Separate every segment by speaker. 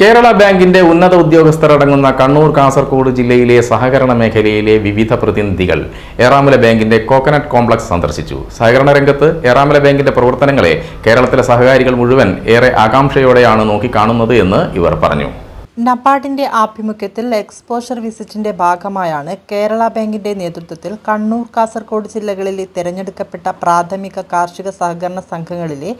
Speaker 1: കേരള ബാങ്കിന്റെ ഉന്നത ഉദ്യോഗസ്ഥർ അടങ്ങുന്ന കണ്ണൂർ കാസർഗോഡ് ജില്ലയിലെ സഹകരണ മേഖലയിലെ വിവിധ പ്രതിനിധികൾ എറാമല ബാങ്കിന്റെ കോക്കനട്ട് കോംപ്ലക്സ് സന്ദർശിച്ചു. സഹകരണ രംഗത്ത് എറാമല ബാങ്കിന്റെ പ്രവർത്തനങ്ങളെ കേരളത്തിലെ സഹകാരികൾ മുഴുവൻ ഏറെ ആകാംക്ഷയോടെയാണ് നോക്കിക്കാണുന്നത് എന്ന് ഇവർ പറഞ്ഞു.
Speaker 2: നബാർഡിന്റെ ആഭിമുഖ്യത്തിൽ എക്സ്പോഷർ വിസിറ്റിന്റെ ഭാഗമായാണ് കേരള ബാങ്കിന്റെ നേതൃത്വത്തിൽ കണ്ണൂർ കാസർഗോഡ് ജില്ലകളിലെ തിരഞ്ഞെടുക്കപ്പെട്ട പ്രാഥമിക കാർഷിക സഹകരണ സംഘങ്ങളിലെ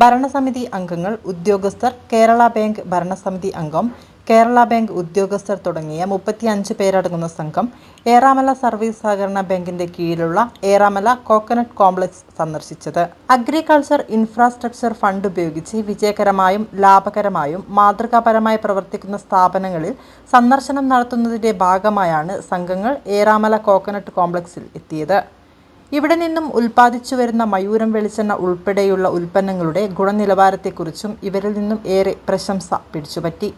Speaker 2: ഭരണസമിതി അംഗങ്ങൾ ഉദ്യോഗസ്ഥർ കേരള ബാങ്ക് ഭരണസമിതി അംഗം കേരള ബാങ്ക് ഉദ്യോഗസ്ഥർ തുടങ്ങിയ മുപ്പത്തിയഞ്ച് പേരടങ്ങുന്ന സംഘം ഏറാമല സർവീസ് സഹകരണ ബാങ്കിന്റെ കീഴിലുള്ള ഏറാമല കോക്കനട്ട് കോംപ്ലക്സ് സന്ദർശിച്ചത്. അഗ്രികൾച്ചർ ഇൻഫ്രാസ്ട്രക്ചർ ഫണ്ട് ഉപയോഗിച്ച് വിജയകരമായും ലാഭകരമായും മാതൃകാപരമായി പ്രവർത്തിക്കുന്ന സ്ഥാപനങ്ങളിൽ സന്ദർശനം നടത്തുന്നതിന്റെ ഭാഗമായാണ് സംഘങ്ങൾ ഏറാമല കോക്കനട്ട് കോംപ്ലക്സിൽ എത്തിയത്. ഇവിടെ നിന്നും ഉൽപ്പാദിച്ചു വരുന്ന മയൂരം വെളിച്ചെണ്ണ ഉൾപ്പെടെയുള്ള ഉൽപ്പന്നങ്ങളുടെ ഗുണനിലവാരത്തെക്കുറിച്ചും ഇവരിൽ നിന്നും ഏറെ പ്രശംസ പിടിച്ചുപറ്റി.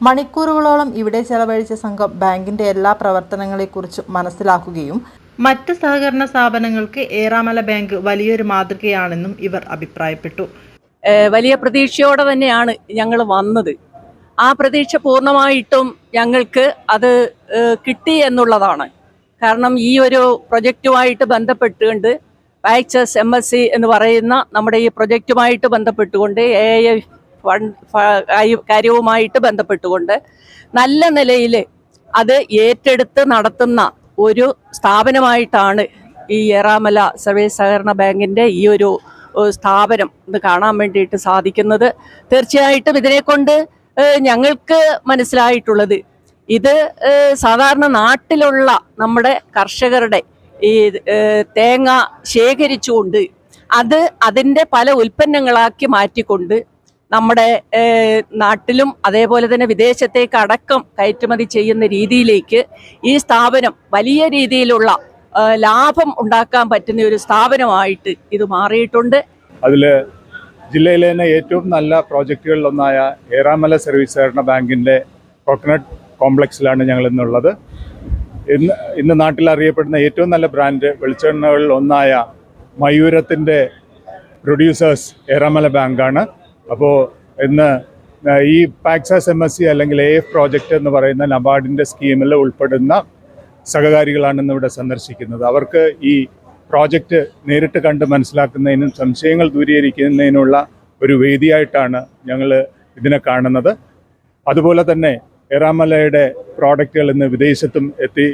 Speaker 2: മണിക്കൂറുകളോളം ഇവിടെ ചെലവഴിച്ച സംഘം ബാങ്കിന്റെ എല്ലാ പ്രവർത്തനങ്ങളെക്കുറിച്ചും മനസ്സിലാക്കുകയും മറ്റ് സഹകരണ സ്ഥാപനങ്ങൾക്ക് ഏറാമല ബാങ്ക് വലിയൊരു മാതൃകയാണെന്നും ഇവർ അഭിപ്രായപ്പെട്ടു.
Speaker 3: വലിയ പ്രതീക്ഷയോടെ തന്നെയാണ് ഞങ്ങൾ വന്നത്. ആ പ്രതീക്ഷ പൂർണമായിട്ടും ഞങ്ങൾക്ക് അത് കിട്ടി എന്നുള്ളതാണ്. കാരണം ഈ ഒരു പ്രൊജക്റ്റുമായിട്ട് ബന്ധപ്പെട്ടുകൊണ്ട് പാക്സസ് എം എസ് സി എന്ന് പറയുന്ന നമ്മുടെ ഈ പ്രൊജക്റ്റുമായിട്ട് ബന്ധപ്പെട്ടുകൊണ്ട് എ ഐ കാര്യവുമായിട്ട് ബന്ധപ്പെട്ടുകൊണ്ട് നല്ല നിലയിൽ അത് ഏറ്റെടുത്ത് നടത്തുന്ന ഒരു സ്ഥാപനമായിട്ടാണ് ഈ ഏറാമല സർവീസ് സഹകരണ ബാങ്കിന്റെ ഈ ഒരു സ്ഥാപനം ഇത് കാണാൻ വേണ്ടിയിട്ട് സാധിക്കുന്നത്. തീർച്ചയായിട്ടും ഇതിനെക്കൊണ്ട് ഞങ്ങൾക്ക് മനസ്സിലായിട്ടുള്ളത് ഇത് സാധാരണ നാട്ടിലുള്ള നമ്മുടെ കർഷകരുടെ ഈ തേങ്ങ ശേഖരിച്ചുകൊണ്ട് അത് അതിന്റെ പല ഉൽപ്പന്നങ്ങളാക്കി മാറ്റിക്കൊണ്ട് നമ്മുടെ നാട്ടിലും അതേപോലെ തന്നെ വിദേശത്തേക്ക് അടക്കം കയറ്റുമതി ചെയ്യുന്ന രീതിയിലേക്ക് ഈ സ്ഥാപനം വലിയ രീതിയിലുള്ള ലാഭം ഉണ്ടാക്കാൻ പറ്റുന്ന ഒരു സ്ഥാപനമായിട്ട് ഇത് മാറിയിട്ടുണ്ട്.
Speaker 4: അതിൽ ജില്ലയിലെ തന്നെ ഏറ്റവും നല്ല പ്രോജക്റ്റുകളിലൊന്നായ ഏറാമല സർവീസ് സഹകരണ ബാങ്കിന്റെ കോക്കനട്ട് കോംപ്ലക്സിലാണ് ഞങ്ങൾ ഇന്നുള്ളത്. ഇന്ന് ഇന്ന് നാട്ടിൽ അറിയപ്പെടുന്ന ഏറ്റവും നല്ല ബ്രാൻഡ് വെളിച്ചെണ്ണകളിൽ ഒന്നായ മയൂരത്തിന്റെ പ്രൊഡ്യൂസേഴ്സ് ഏറാമല ബാങ്കാണ്. അപ്പോൾ ഇന്ന് ഈ പാക്സാസ് എം എസ് സി അല്ലെങ്കിൽ എ എഫ് പ്രോജക്റ്റ് എന്ന് പറയുന്ന നബാർഡിന്റെ സ്കീമിൽ ഉൾപ്പെടുന്ന സഹകാരികളാണ് ഇന്ന് ഇവിടെ സന്ദർശിക്കുന്നത്. അവർക്ക് ഈ പ്രോജക്റ്റ് നേരിട്ട് കണ്ട് മനസ്സിലാക്കുന്നതിനും സംശയങ്ങൾ ദൂരീകരിക്കുന്നതിനുള്ള ഒരു വേദിയായിട്ടാണ് ഞങ്ങൾ ഇതിനെ കാണുന്നത്. അതുപോലെ തന്നെ എറാമലയുടെ പ്രോഡക്റ്റുകൾ ഇന്ന് വിദേശത്തും എത്തി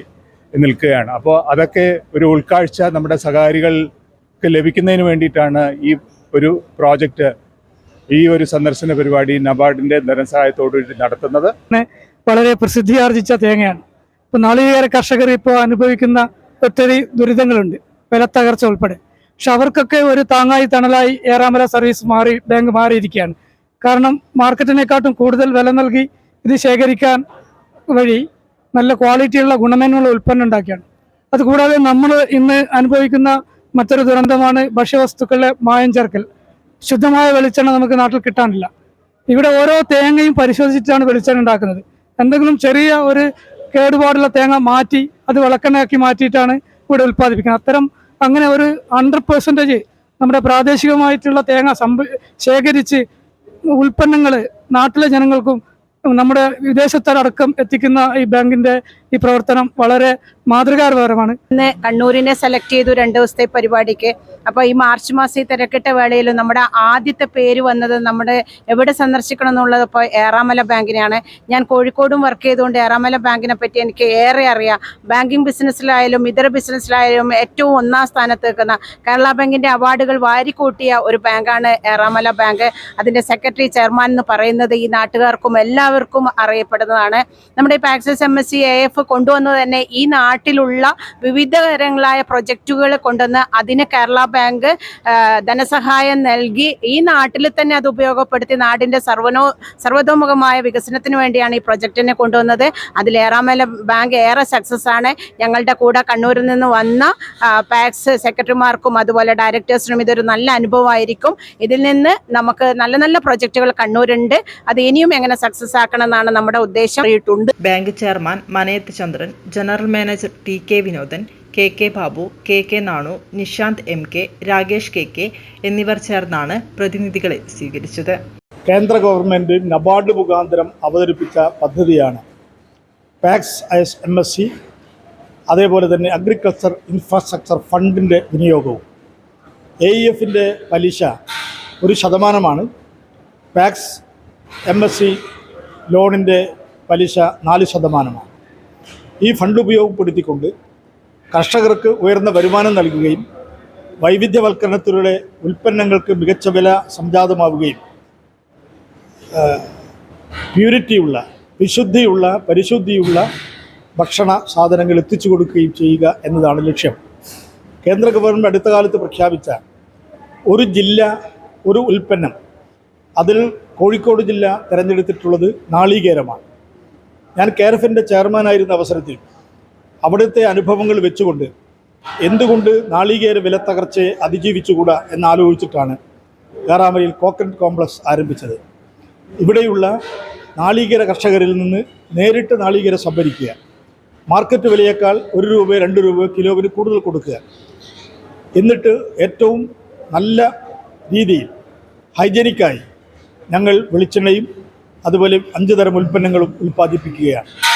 Speaker 4: നിൽക്കുകയാണ്. അപ്പോൾ അതൊക്കെ ഒരു ഉൾക്കാഴ്ച നമ്മുടെ സഹകാരികൾക്ക് ലഭിക്കുന്നതിന് വേണ്ടിയിട്ടാണ് ഈ ഒരു പ്രോജക്റ്റ് ഈ ഒരു സന്ദർശന പരിപാടി നബാർഡിന്റെ ധനസഹായത്തോടുകൂടി നടത്തുന്നത്.
Speaker 5: വളരെ പ്രസിദ്ധിയാർജിച്ച തേങ്ങയാണ്. ഇപ്പോൾ നാളികേര കർഷകർ ഇപ്പോൾ അനുഭവിക്കുന്ന ഒത്തിരി ദുരിതങ്ങളുണ്ട്. വിലത്തകർച്ച ഉൾപ്പെടെ. പക്ഷെ അവർക്കൊക്കെ ഒരു താങ്ങായി തണലായി ഏറാമല സർവീസ് മാറി ബാങ്ക് മാറിയിരിക്കുകയാണ്. കാരണം മാർക്കറ്റിനെക്കാട്ടും കൂടുതൽ വില നൽകി ഇത് ശേഖരിക്കാൻ വഴി നല്ല ക്വാളിറ്റിയുള്ള ഗുണമേന്മയുള്ള ഉൽപ്പന്നം ഉണ്ടാക്കിയാണ്. അതുകൂടാതെ നമ്മൾ ഇന്ന് അനുഭവിക്കുന്ന മറ്റൊരു ദുരന്തമാണ് ഭക്ഷ്യവസ്തുക്കളുടെ മായം ചേർക്കൽ. ശുദ്ധമായ വെളിച്ചെണ്ണ നമുക്ക് നാട്ടിൽ കിട്ടാനില്ല. ഇവിടെ ഓരോ തേങ്ങയും പരിശോധിച്ചിട്ടാണ് വെളിച്ചെണ്ണ ഉണ്ടാക്കുന്നത്. എന്തെങ്കിലും ചെറിയ ഒരു കേടുപാടുള്ള തേങ്ങ മാറ്റി അത് വിളക്കെണ്ണയാക്കി മാറ്റിയിട്ടാണ് ഇവിടെ ഉൽപ്പാദിപ്പിക്കുന്നത്. അത്തരം അങ്ങനെ ഒരു ഹൺഡ്രഡ് പെർസെന്റേജ് നമ്മുടെ പ്രാദേശികമായിട്ടുള്ള തേങ്ങ സംഭ ശേഖരിച്ച് ഉൽപ്പന്നങ്ങൾ നാട്ടിലെ ജനങ്ങൾക്കും നമ്മുടെ വിദേശത്തടക്കം എത്തിക്കുന്ന ഈ ബാങ്കിന്റെ ഈ പ്രവർത്തനം വളരെ മാതൃകാപരമാണ്.
Speaker 6: ഇന്ന് കണ്ണൂരിനെ സെലക്ട് ചെയ്തു രണ്ട് ദിവസത്തെ പരിപാടിക്ക്. അപ്പോൾ ഈ മാർച്ച് മാസം ഈ തിരക്കിട്ട വേളയിൽ നമ്മുടെ ആദ്യത്തെ പേര് വന്നത് നമ്മുടെ എവിടെ സന്ദർശിക്കണം എന്നുള്ളത് ഇപ്പോൾ ഏറാമല ബാങ്കിനെയാണ്. ഞാൻ കോഴിക്കോടും വർക്ക് ചെയ്തുകൊണ്ട് ഏറാമല ബാങ്കിനെ പറ്റി എനിക്ക് ഏറെ അറിയാം. ബാങ്കിങ് ബിസിനസ്സിലായാലും ഇതര ബിസിനസ്സിലായാലും ഏറ്റവും ഒന്നാം സ്ഥാനത്ത് നിൽക്കുന്ന കേരള ബാങ്കിന്റെ അവാർഡുകൾ വാരിക്കൂട്ടിയ ഒരു ബാങ്കാണ് ഏറാമല ബാങ്ക്. അതിന്റെ സെക്രട്ടറി ചെയർമാൻ എന്ന് പറയുന്നത് ഈ നാട്ടുകാർക്കും എല്ലാവർക്കും അറിയപ്പെടുന്നതാണ്. നമ്മുടെ ഈ PACS M S C A F കൊണ്ടുവന്നത് തന്നെ ഈ നാട്ടിലുള്ള വിവിധ തരങ്ങളായ പ്രൊജക്റ്റുകൾ കൊണ്ടുവന്ന് അതിന് കേരള ബാങ്ക് ധനസഹായം നൽകി. ഈ നാട്ടിൽ തന്നെ അത് ഉപയോഗപ്പെടുത്തി നാടിന്റെ സർവനോ സർവതോമുഖമായ വികസനത്തിന് വേണ്ടിയാണ് ഈ പ്രൊജക്റ്റിനെ കൊണ്ടുവന്നത്. അതിൽ ബാങ്ക് ഏറെ സക്സസ് ആണ്. ഞങ്ങളുടെ കൂടെ കണ്ണൂരിൽ നിന്ന് വന്ന പാക്സ് സെക്രട്ടറിമാർക്കും അതുപോലെ ഡയറക്ടേഴ്സിനും ഇതൊരു നല്ല അനുഭവമായിരിക്കും. ഇതിൽ നിന്ന് നമുക്ക് നല്ല നല്ല പ്രൊജക്റ്റുകൾ കണ്ണൂരുണ്ട്. അത് ഇനിയും എങ്ങനെ സക്സസ് ആക്കണം എന്നാണ് നമ്മുടെ ഉദ്ദേശം.
Speaker 2: Bank chairman Manayath Chandran general manager T K Vinodan K K Babu K K Nanu Nishanth M K Rakesh K K എന്നിവർ ചേർന്നാണ് പ്രതിനിധികളെ സ്വീകരിച്ചത്.
Speaker 7: കേന്ദ്ര ഗവൺമെന്റ് നബാർഡ് മുഖാന്തരം അവതരിപ്പിച്ച പദ്ധതിയാണ് PACS S M S C അതേപോലെ തന്നെ അഗ്രികൾച്ചർ ഇൻഫ്രാസ്ട്രക്ചർ ഫണ്ടിന്റെ വിനിയോഗവും. എ ഇ എഫിന്റെ പലിശ ഒരു ശതമാനമാണ്. പാക്സ് എം എസ് സി ലോണിന്റെ പലിശ നാല് ശതമാനമാണ്. ഈ ഫണ്ട് ഉപയോഗപ്പെടുത്തിക്കൊണ്ട് കർഷകർക്ക് ഉയർന്ന വരുമാനം നൽകുകയും വൈവിധ്യവൽക്കരണത്തിലൂടെ ഉൽപ്പന്നങ്ങൾക്ക് മികച്ച വില സംജാതമാവുകയും പ്യൂരിറ്റിയുള്ള വിശുദ്ധിയുള്ള പരിശുദ്ധിയുള്ള ഭക്ഷണ സാധനങ്ങൾ എത്തിച്ചു കൊടുക്കുകയും ചെയ്യുക എന്നതാണ് ലക്ഷ്യം. കേന്ദ്ര ഗവൺമെന്റ് അടുത്ത കാലത്ത് പ്രഖ്യാപിച്ച ഒരു ജില്ല ഒരു ഉൽപ്പന്നം അതിൽ കോഴിക്കോട് ജില്ല തിരഞ്ഞെടുത്തിട്ടുള്ളത് നാളികേരമാണ്. ഞാൻ കെയർഫിന്റെ ചെയർമാനായിരുന്ന അവസരത്തിൽ അവിടുത്തെ അനുഭവങ്ങൾ വെച്ചുകൊണ്ട് എന്തുകൊണ്ട് നാളികേര വില വിലത്തകർച്ചയെ അതിജീവിച്ചുകൂടാ എന്നാലോചിച്ചിട്ടാണ് ഗാറാമയിൽ കോക്കനട്ട് കോംപ്ലക്സ് ആരംഭിച്ചത്. ഇവിടെയുള്ള നാളികേര കർഷകരിൽ നിന്ന് നേരിട്ട് നാളികേര സംഭരിക്കുക. മാർക്കറ്റ് വിലയേക്കാൾ ഒരു രൂപ രണ്ട് രൂപ കിലോവിന് കൂടുതൽ കൊടുക്കുക. എന്നിട്ട് ഏറ്റവും നല്ല രീതിയിൽ ഹൈജനിക്കായി ഞങ്ങൾ വെളിച്ചെണ്ണയും അതുപോലെ അഞ്ച് തരം ഉൽപ്പന്നങ്ങളും ഉൽപ്പാദിപ്പിക്കുകയാണ്.